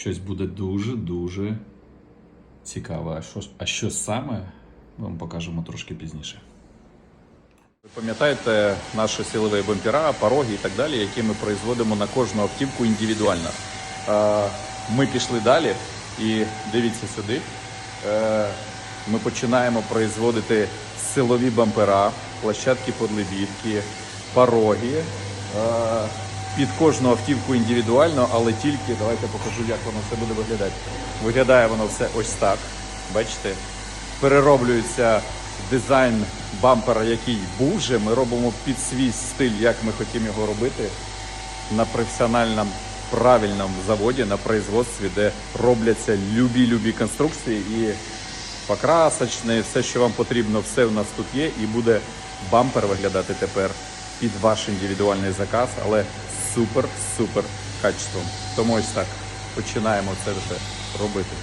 щось буде дуже-дуже цікаве. А що, а що саме, ми вам покажемо трошки пізніше. Ви пам'ятаєте наші силові бампера, пороги і так далі, які ми производимо на кожну автівку індивідуально. Е, Ми пішли далі і дивіться сюди. Е, Ми починаємо производити силові бампера, площадки подлебідки, пороги. Під кожну автівку індивідуально, але тільки давайте покажу, як воно все буде виглядати. Виглядає воно все ось так. Бачите? перероблюється дизайн бампера, який був вже. Ми робимо під свій стиль, як ми хотімо його робити на професіональному правильному заводі, на производстві, де робляться любі-любі конструкції і покрасочне, все, що вам потрібно, все у нас тут є, і буде бампер виглядати тепер під ваш індивідуальний заказ, але супер-супер качеством. Тому ось так починаємо це вже робити.